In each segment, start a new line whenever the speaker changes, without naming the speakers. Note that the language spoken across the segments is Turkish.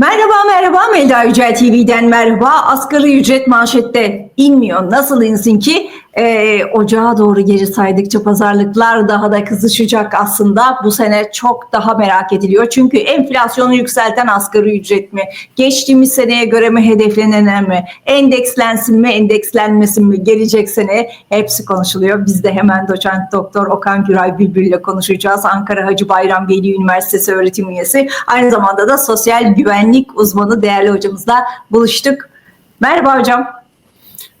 Merhaba merhaba Melda Yücel TV'den merhaba. Asgari ücret manşette inmiyor. Nasıl insin ki? Ee, ocağa doğru geri saydıkça pazarlıklar daha da kızışacak aslında. Bu sene çok daha merak ediliyor. Çünkü enflasyonu yükselten asgari ücret mi? Geçtiğimiz seneye göre mi hedeflenen mi? Endekslensin mi endekslenmesin mi? Gelecek sene hepsi konuşuluyor. Biz de hemen doçent doktor Okan Güray Bülbül ile konuşacağız. Ankara Hacı Bayram Veli Üniversitesi öğretim üyesi. Aynı zamanda da sosyal güvenlik uzmanı değerli hocamızla buluştuk. Merhaba hocam.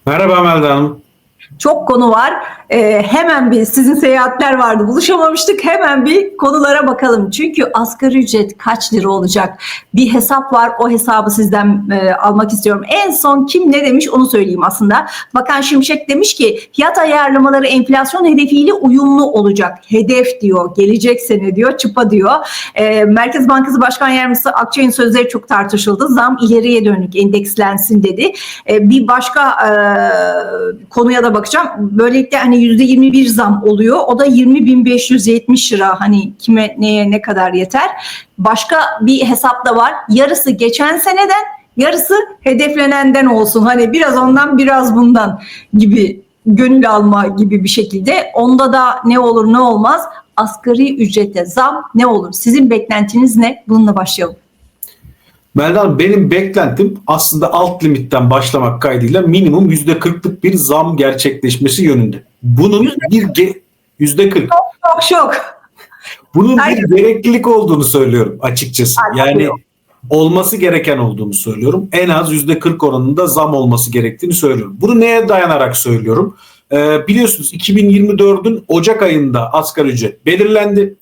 Merhaba Melda Hanım.
Çok konu var. Ee, hemen bir sizin seyahatler vardı. Buluşamamıştık. Hemen bir konulara bakalım. Çünkü asgari ücret kaç lira olacak? Bir hesap var. O hesabı sizden e, almak istiyorum. En son kim ne demiş onu söyleyeyim aslında. Bakan Şimşek demiş ki fiyat ayarlamaları enflasyon hedefiyle uyumlu olacak. Hedef diyor. Gelecek sene diyor. Çıpa diyor. Ee, Merkez Bankası Başkan Yardımcısı Akçay'ın sözleri çok tartışıldı. Zam ileriye dönük endekslensin dedi. Ee, bir başka e, konuya da bakacağım. Böylelikle hani %21 zam oluyor. O da 20.570 lira. Hani kime neye ne kadar yeter. Başka bir hesap da var. Yarısı geçen seneden, yarısı hedeflenenden olsun. Hani biraz ondan biraz bundan gibi gönül alma gibi bir şekilde. Onda da ne olur ne olmaz asgari ücrete zam ne olur? Sizin beklentiniz ne? Bununla başlayalım.
Melda benim beklentim aslında alt limitten başlamak kaydıyla minimum %40'lık bir zam gerçekleşmesi yönünde. Bunun bir ge- %40.
Çok şok.
Bunun bir gereklilik olduğunu söylüyorum açıkçası. Yani olması gereken olduğunu söylüyorum. En az %40 oranında zam olması gerektiğini söylüyorum. Bunu neye dayanarak söylüyorum? Ee, biliyorsunuz 2024'ün Ocak ayında asgari ücret belirlendi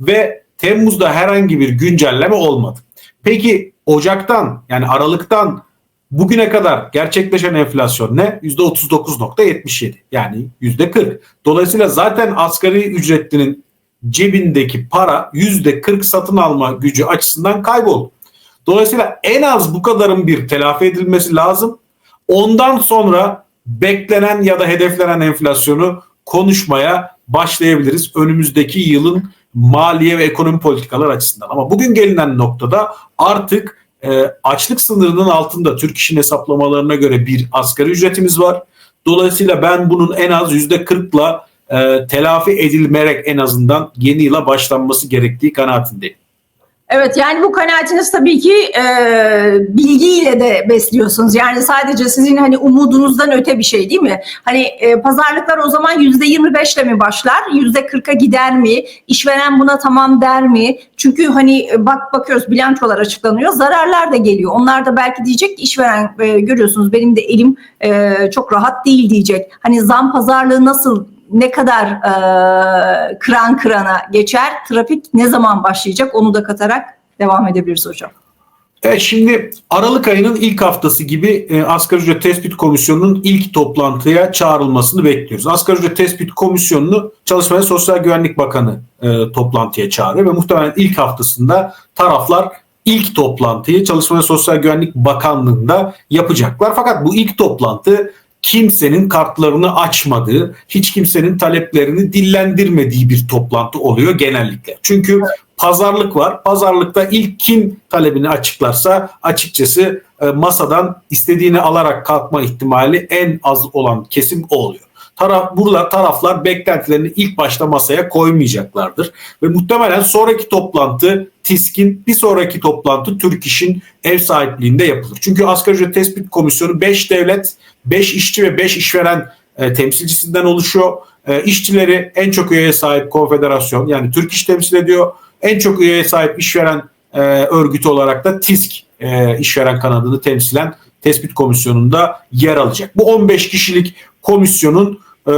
ve Temmuz'da herhangi bir güncelleme olmadı. Peki Ocak'tan yani Aralık'tan bugüne kadar gerçekleşen enflasyon ne? %39.77 yani %40. Dolayısıyla zaten asgari ücretlinin cebindeki para %40 satın alma gücü açısından kayboldu. Dolayısıyla en az bu kadarın bir telafi edilmesi lazım. Ondan sonra beklenen ya da hedeflenen enflasyonu konuşmaya başlayabiliriz önümüzdeki yılın maliye ve ekonomi politikalar açısından. Ama bugün gelinen noktada artık e, açlık sınırının altında Türk İş'in hesaplamalarına göre bir asgari ücretimiz var. Dolayısıyla ben bunun en az %40'la e, telafi edilmerek en azından yeni yıla başlanması gerektiği kanaatindeyim.
Evet yani bu kanaatiniz tabii ki e, bilgiyle de besliyorsunuz. Yani sadece sizin hani umudunuzdan öte bir şey değil mi? Hani e, pazarlıklar o zaman yüzde 25 ile mi başlar? Yüzde 40'a gider mi? İşveren buna tamam der mi? Çünkü hani e, bak bakıyoruz bilançolar açıklanıyor. Zararlar da geliyor. Onlar da belki diyecek ki işveren e, görüyorsunuz benim de elim e, çok rahat değil diyecek. Hani zam pazarlığı nasıl ne kadar e, kıran kırana geçer, trafik ne zaman başlayacak onu da katarak devam edebiliriz hocam.
Evet şimdi Aralık ayının ilk haftası gibi e, Asgari Ücret Tespit Komisyonu'nun ilk toplantıya çağrılmasını bekliyoruz. Asgari Ücret Tespit Komisyonu'nu Çalışma ve Sosyal Güvenlik Bakanı e, toplantıya çağırıyor ve muhtemelen ilk haftasında taraflar ilk toplantıyı Çalışma ve Sosyal Güvenlik Bakanlığı'nda yapacaklar. Fakat bu ilk toplantı kimsenin kartlarını açmadığı, hiç kimsenin taleplerini dillendirmediği bir toplantı oluyor genellikle. Çünkü pazarlık var. Pazarlıkta ilk kim talebini açıklarsa açıkçası e, masadan istediğini alarak kalkma ihtimali en az olan kesim o oluyor. Taraf, burada taraflar beklentilerini ilk başta masaya koymayacaklardır. Ve muhtemelen sonraki toplantı TİSK'in bir sonraki toplantı Türk İş'in ev sahipliğinde yapılır. Çünkü Asgari Ücret Tespit Komisyonu 5 devlet, 5 işçi ve 5 işveren e, temsilcisinden oluşuyor. E, işçileri en çok üyeye sahip konfederasyon yani Türk İş temsil ediyor. En çok üyeye sahip işveren e, örgütü olarak da TİSK e, işveren kanadını temsilen tespit komisyonunda yer alacak. Bu 15 kişilik komisyonun e,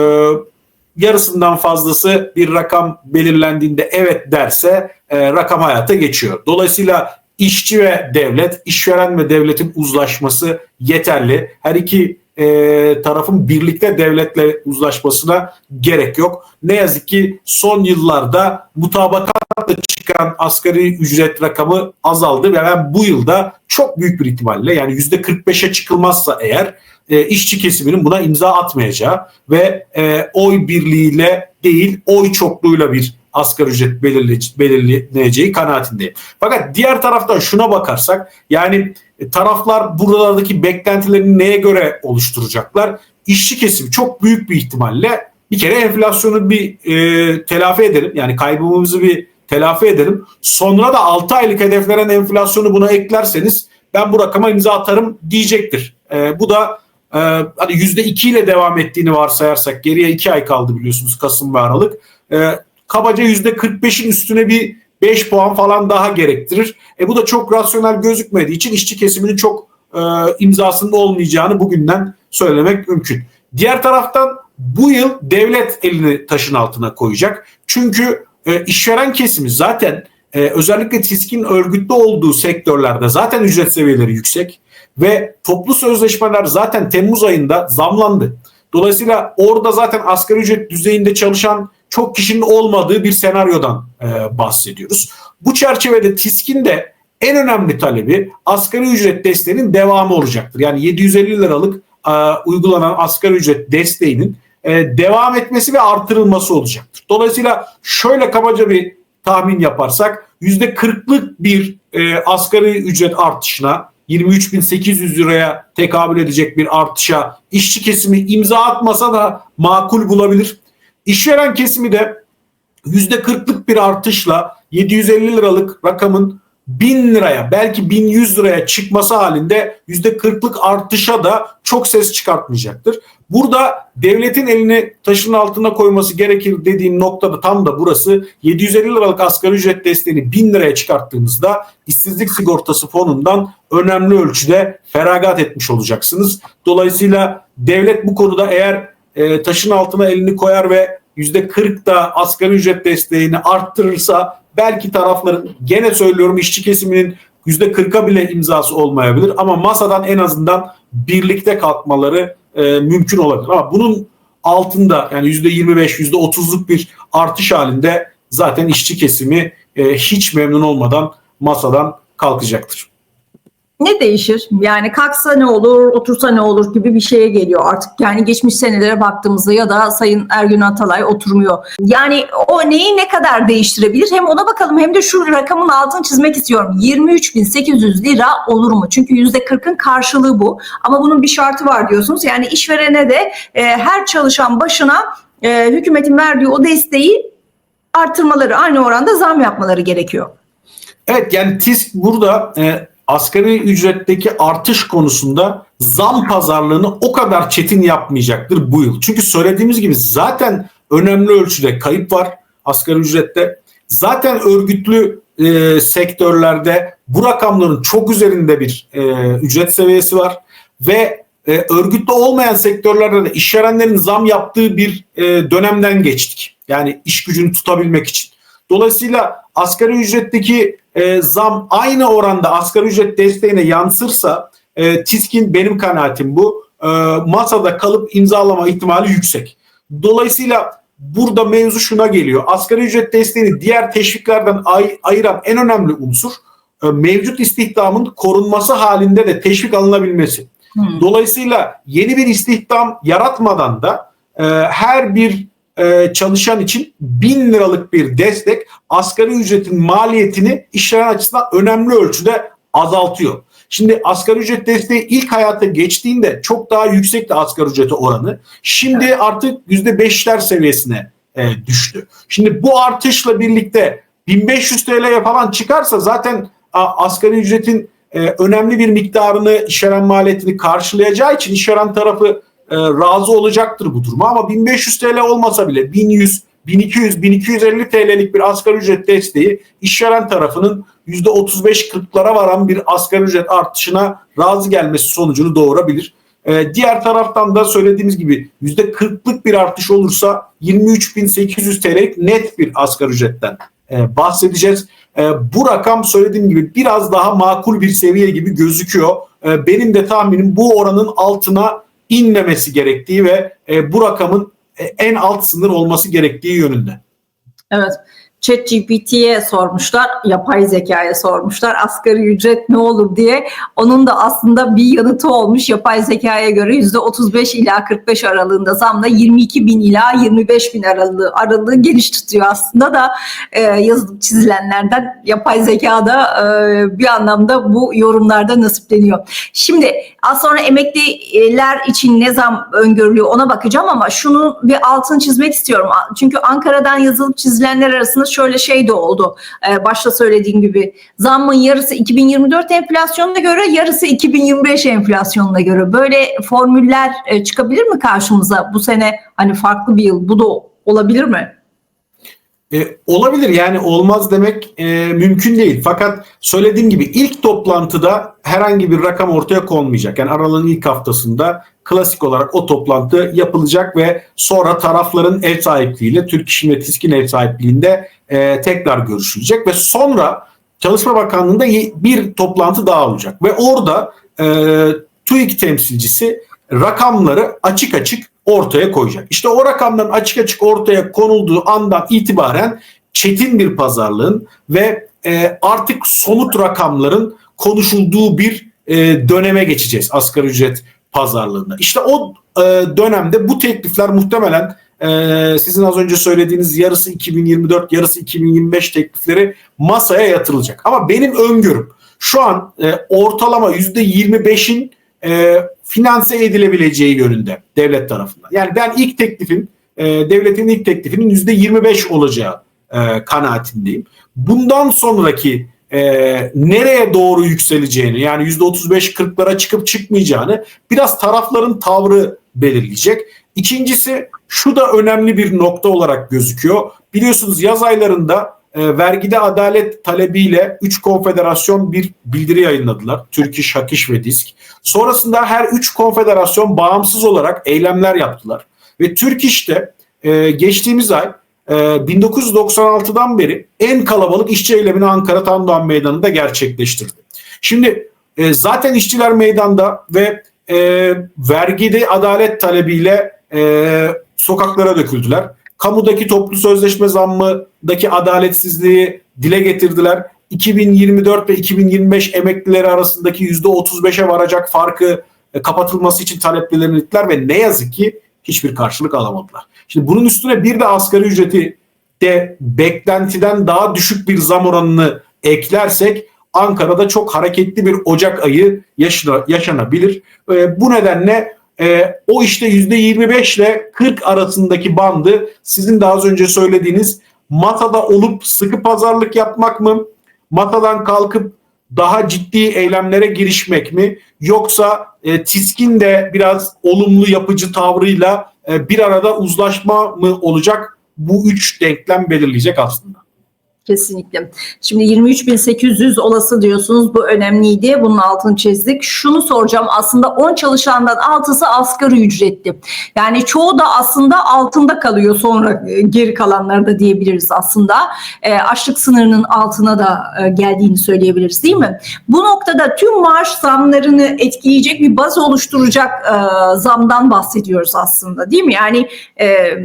yarısından fazlası bir rakam belirlendiğinde evet derse e, rakam hayata geçiyor. Dolayısıyla işçi ve devlet, işveren ve devletin uzlaşması yeterli. Her iki e, tarafın birlikte devletle uzlaşmasına gerek yok. Ne yazık ki son yıllarda mutabakatla çıkan asgari ücret rakamı azaldı ve ben bu yılda çok büyük bir ihtimalle yani %45'e çıkılmazsa eğer e, işçi kesiminin buna imza atmayacağı ve e, oy birliğiyle değil oy çokluğuyla bir asgari ücret belirle- belirleneceği kanaatindeyim. Fakat diğer taraftan şuna bakarsak yani e, taraflar buralardaki beklentilerini neye göre oluşturacaklar? İşçi kesimi çok büyük bir ihtimalle bir kere enflasyonu bir e, telafi edelim. Yani kaybımızı bir telafi edelim. Sonra da 6 aylık hedeflenen enflasyonu buna eklerseniz ben bu rakama imza atarım diyecektir. E, bu da e, hani %2 ile devam ettiğini varsayarsak geriye 2 ay kaldı biliyorsunuz Kasım ve Aralık. E, kabaca %45'in üstüne bir 5 puan falan daha gerektirir. E, bu da çok rasyonel gözükmediği için işçi kesiminin çok e, imzasında olmayacağını bugünden söylemek mümkün. Diğer taraftan bu yıl devlet elini taşın altına koyacak. Çünkü e, işveren kesimi zaten e, özellikle TİSK'in örgütlü olduğu sektörlerde zaten ücret seviyeleri yüksek ve toplu sözleşmeler zaten Temmuz ayında zamlandı. Dolayısıyla orada zaten asgari ücret düzeyinde çalışan çok kişinin olmadığı bir senaryodan e, bahsediyoruz. Bu çerçevede TİSK'in de en önemli talebi asgari ücret desteğinin devamı olacaktır. Yani 750 liralık e, uygulanan asgari ücret desteğinin e, devam etmesi ve artırılması olacaktır. Dolayısıyla şöyle kabaca bir tahmin yaparsak %40'lık bir e, asgari ücret artışına 23.800 liraya tekabül edecek bir artışa işçi kesimi imza atmasa da makul bulabilir. İşveren kesimi de %40'lık bir artışla 750 liralık rakamın 1000 liraya belki 1100 liraya çıkması halinde %40'lık artışa da çok ses çıkartmayacaktır. Burada devletin elini taşın altına koyması gerekir dediğim noktada tam da burası 750 liralık asgari ücret desteğini 1000 liraya çıkarttığımızda işsizlik sigortası fonundan önemli ölçüde feragat etmiş olacaksınız. Dolayısıyla devlet bu konuda eğer e, taşın altına elini koyar ve %40 da asgari ücret desteğini arttırırsa belki tarafların gene söylüyorum işçi kesiminin %40'a bile imzası olmayabilir ama masadan en azından birlikte kalkmaları e, mümkün olabilir. Ama bunun altında yani %25, %30'luk bir artış halinde zaten işçi kesimi e, hiç memnun olmadan masadan kalkacaktır.
Ne değişir? Yani kalksa ne olur, otursa ne olur gibi bir şeye geliyor artık. Yani geçmiş senelere baktığımızda ya da Sayın Ergün Atalay oturmuyor. Yani o neyi ne kadar değiştirebilir? Hem ona bakalım hem de şu rakamın altını çizmek istiyorum. 23.800 lira olur mu? Çünkü %40'ın karşılığı bu. Ama bunun bir şartı var diyorsunuz. Yani işverene de e, her çalışan başına e, hükümetin verdiği o desteği artırmaları, aynı oranda zam yapmaları gerekiyor.
Evet yani TİSK burada e, asgari ücretteki artış konusunda zam pazarlığını o kadar çetin yapmayacaktır bu yıl. Çünkü söylediğimiz gibi zaten önemli ölçüde kayıp var asgari ücrette. Zaten örgütlü e, sektörlerde bu rakamların çok üzerinde bir e, ücret seviyesi var ve e, örgütlü olmayan sektörlerde de işverenlerin zam yaptığı bir e, dönemden geçtik. Yani iş gücünü tutabilmek için. Dolayısıyla asgari ücretteki e, zam aynı oranda asgari ücret desteğine yansırsa e, TİSK'in benim kanaatim bu e, masada kalıp imzalama ihtimali yüksek. Dolayısıyla burada mevzu şuna geliyor. Asgari ücret desteğini diğer teşviklerden ay- ayıran en önemli unsur e, mevcut istihdamın korunması halinde de teşvik alınabilmesi.
Hmm.
Dolayısıyla yeni bir istihdam yaratmadan da e, her bir e, çalışan için 1000 liralık bir destek asgari ücretin maliyetini işveren açısından önemli ölçüde azaltıyor. Şimdi asgari ücret desteği ilk hayata geçtiğinde çok daha yüksekti asgari ücrete oranı. Şimdi artık %5'ler seviyesine e, düştü. Şimdi bu artışla birlikte 1500 TL falan çıkarsa zaten a, asgari ücretin e, önemli bir miktarını işveren maliyetini karşılayacağı için işveren tarafı e, razı olacaktır bu duruma ama 1500 TL olmasa bile 1100 1200 1250 TL'lik bir asgari ücret desteği işveren tarafının %35-40'lara varan bir asgari ücret artışına razı gelmesi sonucunu doğurabilir. E, diğer taraftan da söylediğimiz gibi %40'lık bir artış olursa 23.800 TL'lik net bir asgari ücretten e, bahsedeceğiz. E, bu rakam söylediğim gibi biraz daha makul bir seviye gibi gözüküyor. E, benim de tahminim bu oranın altına inmemesi gerektiği ve e, bu rakamın e, en alt sınır olması gerektiği yönünde.
Evet. ChatGPT'ye sormuşlar, yapay zekaya sormuşlar asgari ücret ne olur diye. Onun da aslında bir yanıtı olmuş. Yapay zekaya göre %35 ila 45 aralığında zamla 22 bin ila 25 bin aralığı, aralığı geniş tutuyor aslında da e, yazılıp çizilenlerden yapay zeka da e, bir anlamda bu yorumlarda nasipleniyor. Şimdi az sonra emekliler için ne zam öngörülüyor ona bakacağım ama şunu bir altını çizmek istiyorum. Çünkü Ankara'dan yazılıp çizilenler arasında şöyle şey de oldu. Ee, başta söylediğim gibi zammın yarısı 2024 enflasyonuna göre yarısı 2025 enflasyonuna göre. Böyle formüller e, çıkabilir mi karşımıza bu sene hani farklı bir yıl bu da olabilir mi?
E, olabilir yani olmaz demek e, mümkün değil. Fakat söylediğim gibi ilk toplantıda herhangi bir rakam ortaya konmayacak. Yani aralığın ilk haftasında klasik olarak o toplantı yapılacak ve sonra tarafların ev sahipliğiyle Türk İş'in ve TİSK'in ev sahipliğinde e, tekrar görüşülecek ve sonra Çalışma Bakanlığı'nda bir toplantı daha olacak ve orada e, TÜİK temsilcisi rakamları açık açık ortaya koyacak. İşte o rakamların açık açık ortaya konulduğu andan itibaren çetin bir pazarlığın ve e, artık somut rakamların konuşulduğu bir e, döneme geçeceğiz asgari ücret pazarlığında. İşte o e, dönemde bu teklifler muhtemelen e, sizin az önce söylediğiniz yarısı 2024 yarısı 2025 teklifleri masaya yatırılacak. Ama benim öngörüm şu an e, ortalama %25'in e, finanse edilebileceği yönünde devlet tarafından. Yani ben ilk teklifin e, devletin ilk teklifinin %25 olacağı e, kanaatindeyim. Bundan sonraki e, nereye doğru yükseleceğini yani %35-40'lara çıkıp çıkmayacağını biraz tarafların tavrı belirleyecek. İkincisi şu da önemli bir nokta olarak gözüküyor. Biliyorsunuz yaz aylarında e, vergide adalet talebiyle 3 konfederasyon bir bildiri yayınladılar. Türk İş, Hak ve Disk. Sonrasında her 3 konfederasyon bağımsız olarak eylemler yaptılar. Ve Türk İş'te e, geçtiğimiz ay e, 1996'dan beri en kalabalık işçi eylemini Ankara Tandoğan Meydanı'nda gerçekleştirdi. Şimdi e, zaten işçiler meydanda ve e, vergide adalet talebiyle e, sokaklara döküldüler. Kamudaki toplu sözleşme zammındaki adaletsizliği dile getirdiler. 2024 ve 2025 emeklileri arasındaki %35'e varacak farkı e, kapatılması için taleplerini ettiler ve ne yazık ki hiçbir karşılık alamadılar. Şimdi bunun üstüne bir de asgari ücreti de beklentiden daha düşük bir zam oranını eklersek Ankara'da çok hareketli bir Ocak ayı yaşana- yaşanabilir. E, bu nedenle e, o işte %25 ile 40 arasındaki bandı sizin de az önce söylediğiniz masada olup sıkı pazarlık yapmak mı? Masadan kalkıp daha ciddi eylemlere girişmek mi? Yoksa e, TİSK'in de biraz olumlu yapıcı tavrıyla e, bir arada uzlaşma mı olacak? Bu üç denklem belirleyecek aslında.
Kesinlikle. Şimdi 23.800 olası diyorsunuz. Bu önemliydi. Bunun altını çizdik. Şunu soracağım. Aslında 10 çalışandan 6'sı asgari ücretli. Yani çoğu da aslında altında kalıyor sonra e, geri kalanları da diyebiliriz aslında. E, açlık sınırının altına da e, geldiğini söyleyebiliriz değil mi? Bu noktada tüm maaş zamlarını etkileyecek bir baz oluşturacak e, zamdan bahsediyoruz aslında değil mi? Yani e,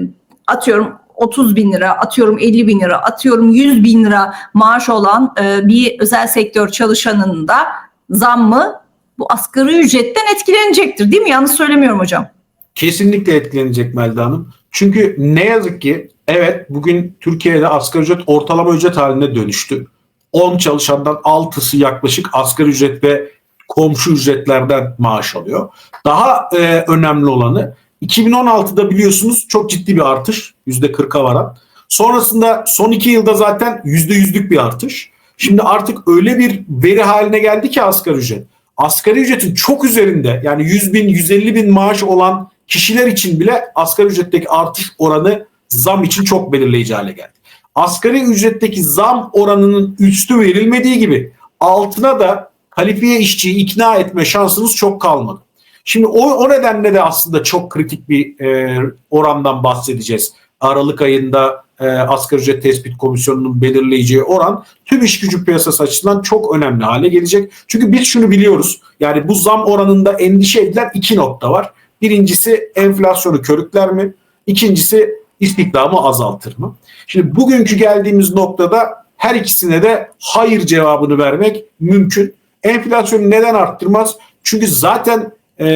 atıyorum 30 bin lira, atıyorum 50 bin lira, atıyorum 100 bin lira maaş olan e, bir özel sektör çalışanının da zammı bu asgari ücretten etkilenecektir değil mi? Yanlış söylemiyorum hocam.
Kesinlikle etkilenecek Melda Hanım. Çünkü ne yazık ki evet bugün Türkiye'de asgari ücret ortalama ücret haline dönüştü. 10 çalışandan 6'sı yaklaşık asgari ücret ve komşu ücretlerden maaş alıyor. Daha e, önemli olanı 2016'da biliyorsunuz çok ciddi bir artış %40'a varan. Sonrasında son iki yılda zaten %100'lük bir artış. Şimdi artık öyle bir veri haline geldi ki asgari ücret. Asgari ücretin çok üzerinde yani 100 bin 150 bin maaş olan kişiler için bile asgari ücretteki artış oranı zam için çok belirleyici hale geldi. Asgari ücretteki zam oranının üstü verilmediği gibi altına da kalifiye işçiyi ikna etme şansınız çok kalmadı. Şimdi o, o nedenle de aslında çok kritik bir e, orandan bahsedeceğiz. Aralık ayında e, asgari ücret tespit komisyonunun belirleyeceği oran tüm iş gücü piyasası açısından çok önemli hale gelecek. Çünkü biz şunu biliyoruz. Yani bu zam oranında endişe edilen iki nokta var. Birincisi enflasyonu körükler mi? İkincisi İstihdamı azaltır mı? Şimdi bugünkü geldiğimiz noktada her ikisine de hayır cevabını vermek mümkün. Enflasyonu neden arttırmaz? Çünkü zaten e,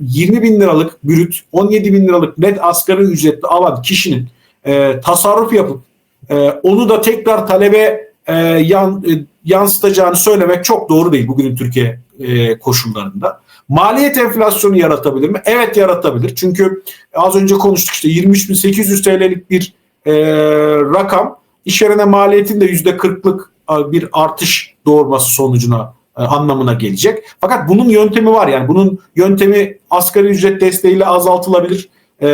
20 bin liralık brüt, 17 bin liralık net asgari ücretli alan kişinin e, tasarruf yapıp e, onu da tekrar talebe e, yan, e, yansıtacağını söylemek çok doğru değil bugünün Türkiye e, koşullarında. Maliyet enflasyonu yaratabilir mi? Evet yaratabilir. Çünkü az önce konuştuk işte 23.800 TL'lik bir e, rakam işverene maliyetin de %40'lık e, bir artış doğurması sonucuna anlamına gelecek. Fakat bunun yöntemi var yani bunun yöntemi asgari ücret desteğiyle azaltılabilir. E,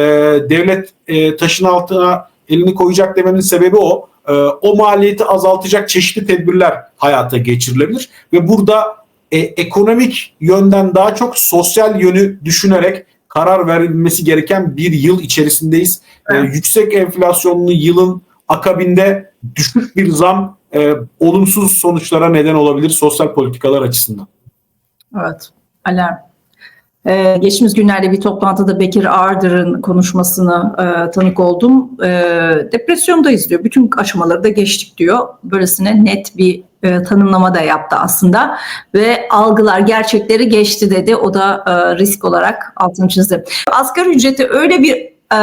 devlet e, taşın altına elini koyacak dememin sebebi o. E, o maliyeti azaltacak çeşitli tedbirler hayata geçirilebilir ve burada e, ekonomik yönden daha çok sosyal yönü düşünerek karar verilmesi gereken bir yıl içerisindeyiz. E,
Evet.
yüksek enflasyonlu yılın akabinde düşük bir zam e, olumsuz sonuçlara neden olabilir sosyal politikalar açısından.
Evet. Alarm. Ee, geçtiğimiz günlerde bir toplantıda Bekir Ardır'ın konuşmasını e, tanık oldum. E, depresyondayız diyor. Bütün aşamaları da geçtik diyor. Böylesine net bir e, tanımlama da yaptı aslında. Ve algılar, gerçekleri geçti dedi. O da e, risk olarak altını çizdi. Asgari ücreti öyle bir e,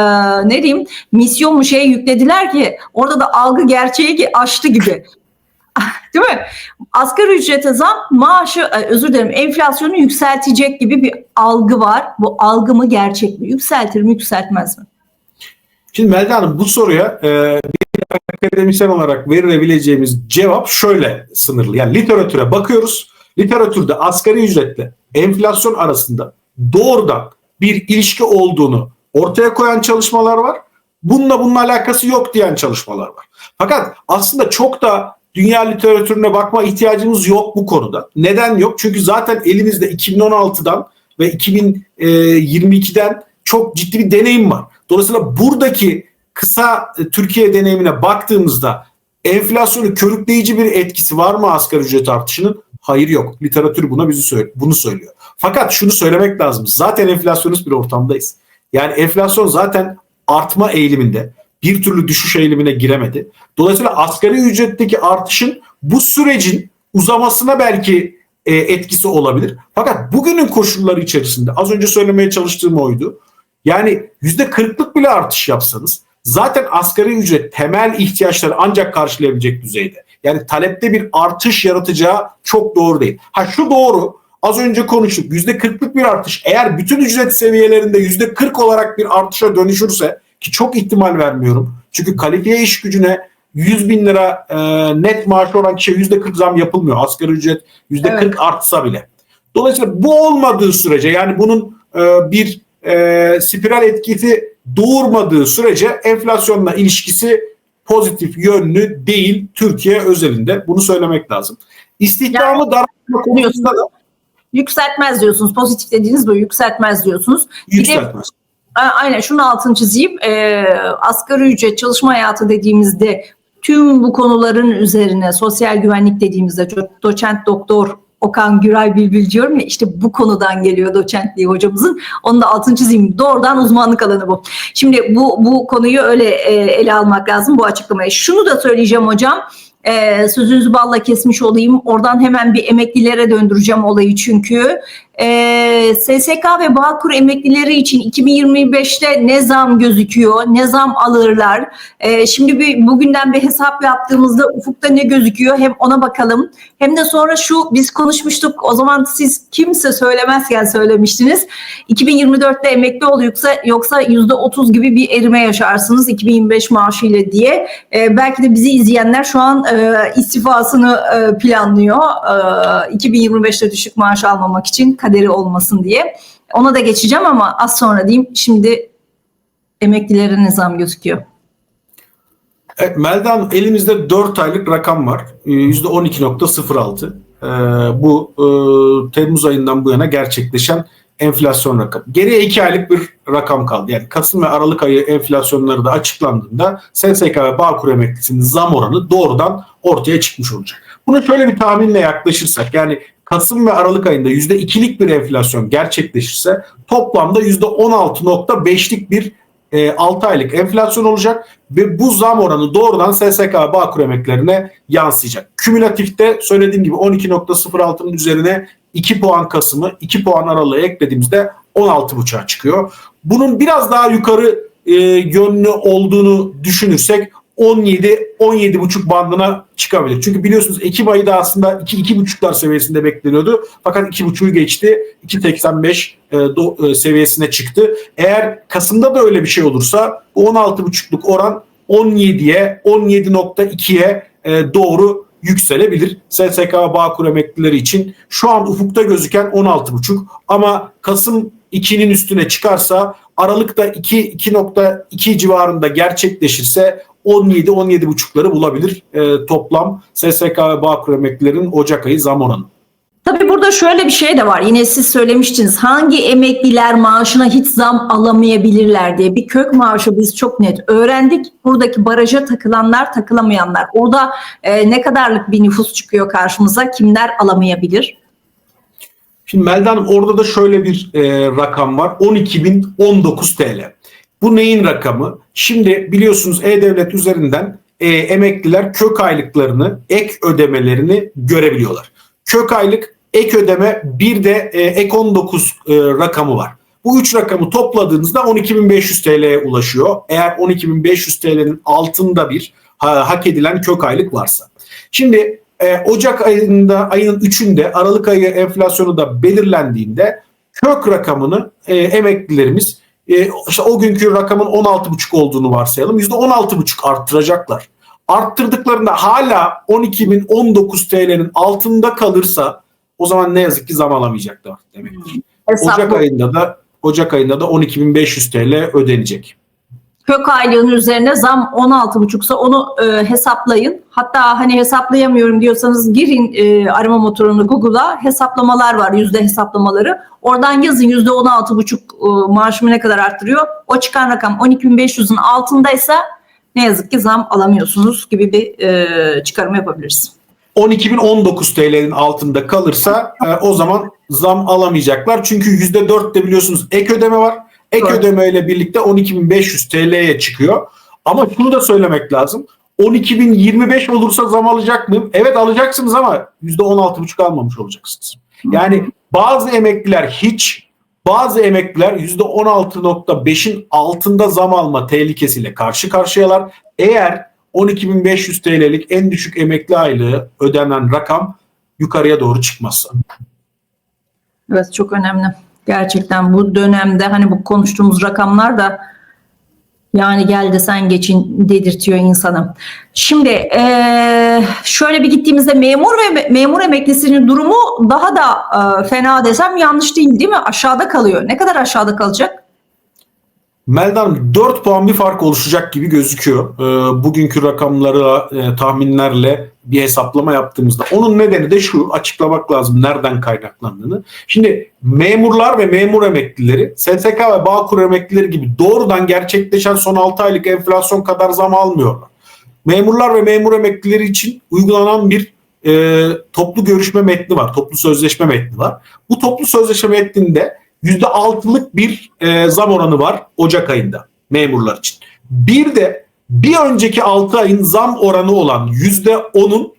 ne diyeyim misyon mu şey yüklediler ki orada da algı gerçeği ki aştı gibi. Değil mi? Asgari ücrete zam maaşı özür dilerim enflasyonu yükseltecek gibi bir algı var. Bu algı mı gerçek mi? Yükseltir mi yükseltmez mi?
Şimdi Melda Hanım bu soruya e, bir akademisyen olarak verilebileceğimiz cevap şöyle sınırlı. Yani literatüre bakıyoruz. Literatürde asgari ücretle enflasyon arasında doğrudan bir ilişki olduğunu ortaya koyan çalışmalar var. Bununla bunun alakası yok diyen çalışmalar var. Fakat aslında çok da dünya literatürüne bakma ihtiyacımız yok bu konuda. Neden yok? Çünkü zaten elimizde 2016'dan ve 2022'den çok ciddi bir deneyim var. Dolayısıyla buradaki kısa e, Türkiye deneyimine baktığımızda enflasyonu körükleyici bir etkisi var mı asgari ücret artışının? Hayır yok. Literatür buna bizi söyle, bunu söylüyor. Fakat şunu söylemek lazım. Zaten enflasyonist bir ortamdayız. Yani enflasyon zaten artma eğiliminde. Bir türlü düşüş eğilimine giremedi. Dolayısıyla asgari ücretteki artışın bu sürecin uzamasına belki e, etkisi olabilir. Fakat bugünün koşulları içerisinde az önce söylemeye çalıştığım oydu. Yani yüzde kırklık bile artış yapsanız zaten asgari ücret temel ihtiyaçları ancak karşılayabilecek düzeyde. Yani talepte bir artış yaratacağı çok doğru değil. Ha şu doğru az önce konuştuk yüzde kırklık bir artış eğer bütün ücret seviyelerinde yüzde kırk olarak bir artışa dönüşürse ki çok ihtimal vermiyorum. Çünkü kalifiye iş gücüne 100 bin lira e, net maaşı olan kişiye yüzde 40 zam yapılmıyor. Asgari ücret yüzde 40
Evet.
artsa bile. Dolayısıyla bu olmadığı sürece yani bunun e, bir e, spiral etkisi doğurmadığı sürece enflasyonla ilişkisi pozitif yönlü değil Türkiye özelinde. Bunu söylemek lazım. İstihdamı daraltma konusunda da
Yükseltmez diyorsunuz. Pozitif dediğiniz bu yükseltmez diyorsunuz. Bir de
yükseltmez.
Aynen şunu altını çizeyim. Ee, asgari ücret çalışma hayatı dediğimizde tüm bu konuların üzerine sosyal güvenlik dediğimizde do- doçent doktor Okan Güray Bilbil diyorum ya işte bu konudan geliyor doçentliği hocamızın. Onu da altını çizeyim. Doğrudan uzmanlık alanı bu. Şimdi bu bu konuyu öyle e, ele almak lazım bu açıklamayı. Şunu da söyleyeceğim hocam. E, sözünüzü balla kesmiş olayım. Oradan hemen bir emeklilere döndüreceğim olayı çünkü. E, SSK ve Bağkur emeklileri için 2025'te ne zam gözüküyor, ne zam alırlar. E, şimdi bir bugünden bir hesap yaptığımızda ufukta ne gözüküyor hem ona bakalım. Hem de sonra şu biz konuşmuştuk o zaman siz kimse söylemezken söylemiştiniz. 2024'te emekli ol yoksa yoksa %30 gibi bir erime yaşarsınız 2025 maaşıyla diye. E, belki de bizi izleyenler şu an e, istifasını e, planlıyor. E, 2025'te düşük maaş almamak için kaderi olmasın diye. Ona da geçeceğim ama az sonra diyeyim. Şimdi emeklilere ne zam gözüküyor?
Evet, Melda Hanım, elimizde 4 aylık rakam var. Ee, %12.06. Ee, bu e, Temmuz ayından bu yana gerçekleşen enflasyon rakamı. Geriye 2 aylık bir rakam kaldı. Yani Kasım ve Aralık ayı enflasyonları da açıklandığında SSK ve Bağkur emeklisinin zam oranı doğrudan ortaya çıkmış olacak. Bunu şöyle bir tahminle yaklaşırsak yani Kasım ve Aralık ayında %2'lik bir enflasyon gerçekleşirse toplamda %16.5'lik bir e, 6 aylık enflasyon olacak ve bu zam oranı doğrudan SSK ve Bağkur emeklerine yansıyacak. Kümülatifte söylediğim gibi 12.06'nın üzerine 2 puan Kasım'ı 2 puan aralığı eklediğimizde 16.5'a çıkıyor. Bunun biraz daha yukarı e, yönlü olduğunu düşünürsek 17 17,5 bandına çıkabilir. Çünkü biliyorsunuz Ekim ayı da aslında 2 2,5'lar seviyesinde bekleniyordu. Fakat 2,5'u geçti. 2,85 e, e, seviyesine çıktı. Eğer Kasım'da da öyle bir şey olursa bu 16,5'luk oran 17'ye 17.2'ye e, doğru yükselebilir. SSK Bağkur emeklileri için şu an ufukta gözüken 16,5 ama Kasım 2'nin üstüne çıkarsa Aralık'ta 2 2.2 civarında gerçekleşirse 17 17,5'ları bulabilir e, toplam SSK ve Bağkur emeklilerinin Ocak ayı zam oranı.
Tabii burada şöyle bir şey de var. Yine siz söylemiştiniz. Hangi emekliler maaşına hiç zam alamayabilirler diye. Bir kök maaşı biz çok net öğrendik. Buradaki baraja takılanlar, takılamayanlar. Orada e, ne kadarlık bir nüfus çıkıyor karşımıza? Kimler alamayabilir?
Şimdi Melda Hanım orada da şöyle bir e, rakam var. 12.019 TL. Bu neyin rakamı? Şimdi biliyorsunuz E-Devlet üzerinden e, emekliler kök aylıklarını, ek ödemelerini görebiliyorlar. Kök aylık, ek ödeme bir de e, ek 19 e, rakamı var. Bu üç rakamı topladığınızda 12.500 TL'ye ulaşıyor. Eğer 12.500 TL'nin altında bir ha, hak edilen kök aylık varsa. Şimdi e, Ocak ayında ayının 3'ünde Aralık ayı enflasyonu da belirlendiğinde kök rakamını e, emeklilerimiz e, işte o günkü rakamın 16,5 olduğunu varsayalım. %16,5 arttıracaklar. Arttırdıklarında hala 12.019 TL'nin altında kalırsa o zaman ne yazık ki zam alamayacaklar demektir. Ocak
Hesaplı.
ayında da Ocak ayında da 12.500 TL ödenecek.
Kök aylığının üzerine zam 16,5'sa onu e, hesaplayın. Hatta hani hesaplayamıyorum diyorsanız girin e, arama motorunu Google'a hesaplamalar var yüzde hesaplamaları. Oradan yazın yüzde 16,5 e, maaşımı ne kadar arttırıyor. O çıkan rakam 12.500'ün altındaysa ne yazık ki zam alamıyorsunuz gibi bir e, çıkarım yapabiliriz.
12.019 TL'nin altında kalırsa e, o zaman zam alamayacaklar. Çünkü %4 de biliyorsunuz ek ödeme var. Ek
Evet.
ödeme ile birlikte 12.500 TL'ye çıkıyor. Ama şunu da söylemek lazım. 12.025 olursa zam alacak mıyım? Evet alacaksınız ama %16,5 almamış olacaksınız. Yani bazı emekliler hiç, bazı emekliler %16.5'in altında zam alma tehlikesiyle karşı karşıyalar. Eğer 12.500 TL'lik en düşük emekli aylığı ödenen rakam yukarıya doğru çıkmazsa.
Evet çok önemli. Gerçekten bu dönemde hani bu konuştuğumuz rakamlar da yani gel de sen geçin dedirtiyor insanı. Şimdi şöyle bir gittiğimizde memur ve me- memur emeklisinin durumu daha da fena desem yanlış değil değil mi? Aşağıda kalıyor. Ne kadar aşağıda kalacak?
Melda Hanım 4 puan bir fark oluşacak gibi gözüküyor. Ee, bugünkü rakamlara, e, tahminlerle bir hesaplama yaptığımızda. Onun nedeni de şu, açıklamak lazım nereden kaynaklandığını. Şimdi memurlar ve memur emeklileri, SSK ve Bağkur emeklileri gibi doğrudan gerçekleşen son 6 aylık enflasyon kadar zam almıyorlar. Memurlar ve memur emeklileri için uygulanan bir e, toplu görüşme metni var, toplu sözleşme metni var. Bu toplu sözleşme metninde %6'lık bir e, zam oranı var Ocak ayında memurlar için. Bir de bir önceki 6 ayın zam oranı olan %10'un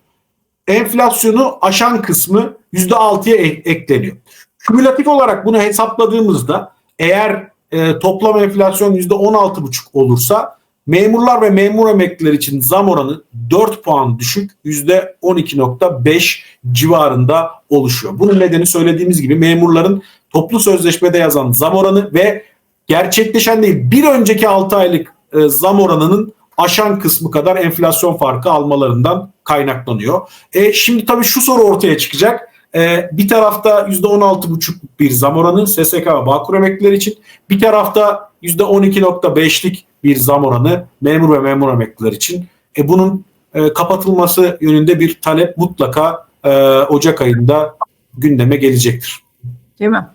enflasyonu aşan kısmı %6'ya ek- ekleniyor. Kümülatif olarak bunu hesapladığımızda eğer e, toplam enflasyon %16,5 olursa memurlar ve memur emekliler için zam oranı 4 puan düşük %12.5 civarında oluşuyor. Bunun nedeni söylediğimiz gibi memurların toplu sözleşmede yazan zam oranı ve gerçekleşen değil bir önceki 6 aylık e, zam oranının aşan kısmı kadar enflasyon farkı almalarından kaynaklanıyor. E, şimdi tabii şu soru ortaya çıkacak. E, bir tarafta %16,5 bir zam oranı SSK ve Bağkur emeklileri için. Bir tarafta %12,5'lik bir zam oranı memur ve memur emekliler için. E, bunun e, kapatılması yönünde bir talep mutlaka e, Ocak ayında gündeme gelecektir.
Değil mi?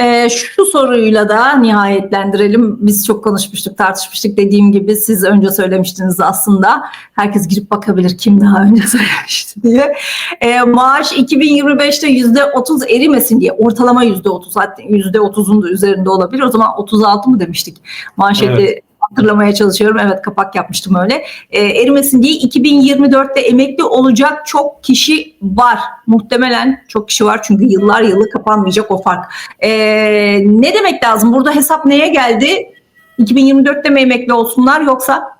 Ee, şu soruyla da nihayetlendirelim. Biz çok konuşmuştuk, tartışmıştık. Dediğim gibi siz önce söylemiştiniz aslında. Herkes girip bakabilir kim daha önce söylemişti diye. Ee, maaş 2025'te %30 erimesin diye. Ortalama %30 hatta %30'un da üzerinde olabilir. O zaman 36 mı demiştik? Manşeti
Evet.
Hatırlamaya çalışıyorum. Evet kapak yapmıştım öyle. Ee, erimesin diye 2024'te emekli olacak çok kişi var. Muhtemelen çok kişi var çünkü yıllar yılı kapanmayacak o fark. Ee, ne demek lazım? Burada hesap neye geldi? 2024'te mi emekli olsunlar yoksa?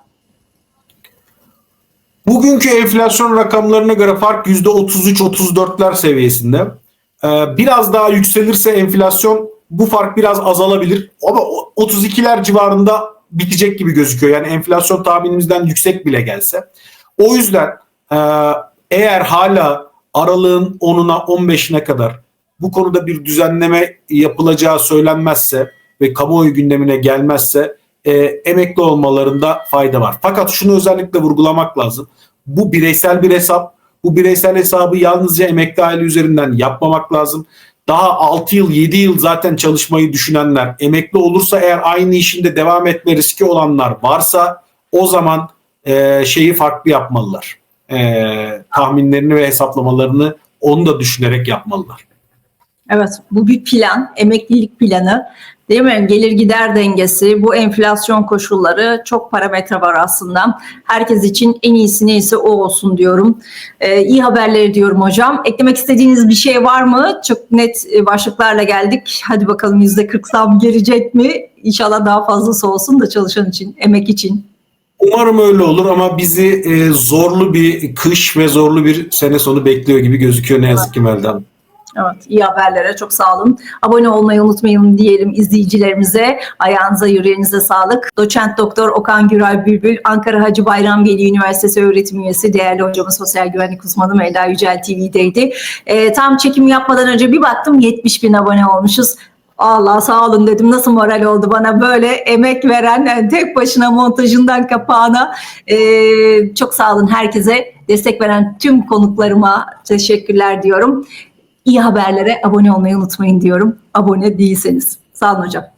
Bugünkü enflasyon rakamlarına göre fark %33-34'ler seviyesinde. Ee, biraz daha yükselirse enflasyon bu fark biraz azalabilir. Ama o- 32'ler civarında bitecek gibi gözüküyor. Yani enflasyon tahminimizden yüksek bile gelse. O yüzden e, eğer hala aralığın 10'una 15'ine kadar bu konuda bir düzenleme yapılacağı söylenmezse ve kamuoyu gündemine gelmezse e, emekli olmalarında fayda var. Fakat şunu özellikle vurgulamak lazım. Bu bireysel bir hesap. Bu bireysel hesabı yalnızca emekli aile üzerinden yapmamak lazım. Daha 6 yıl 7 yıl zaten çalışmayı düşünenler emekli olursa eğer aynı işinde devam etme riski olanlar varsa o zaman e, şeyi farklı yapmalılar. E, tahminlerini ve hesaplamalarını onu da düşünerek yapmalılar.
Evet bu bir plan, emeklilik planı. Değil mi? Gelir gider dengesi, bu enflasyon koşulları çok parametre var aslında. Herkes için en iyisi neyse o olsun diyorum. Ee, iyi haberleri diyorum hocam. Eklemek istediğiniz bir şey var mı? Çok net e, başlıklarla geldik. Hadi bakalım %40 zam gelecek mi? İnşallah daha fazlası olsun da çalışan için, emek için.
Umarım öyle olur ama bizi e, zorlu bir kış ve zorlu bir sene sonu bekliyor gibi gözüküyor ne yazık ki Melda Hanım.
Evet, iyi haberlere çok sağ olun. Abone olmayı unutmayın diyelim izleyicilerimize. Ayağınıza, yüreğinize sağlık. Doçent Doktor Okan Güray Bülbül, Ankara Hacı Bayram Veli Üniversitesi öğretim üyesi, değerli hocamız sosyal güvenlik uzmanı Melda Yücel TV'deydi. Ee, tam çekim yapmadan önce bir baktım 70 bin abone olmuşuz. Allah sağ olun dedim nasıl moral oldu bana böyle emek veren yani tek başına montajından kapağına Ee, çok sağ olun herkese destek veren tüm konuklarıma teşekkürler diyorum. İyi haberlere abone olmayı unutmayın diyorum. Abone değilseniz. Sağ olun hocam.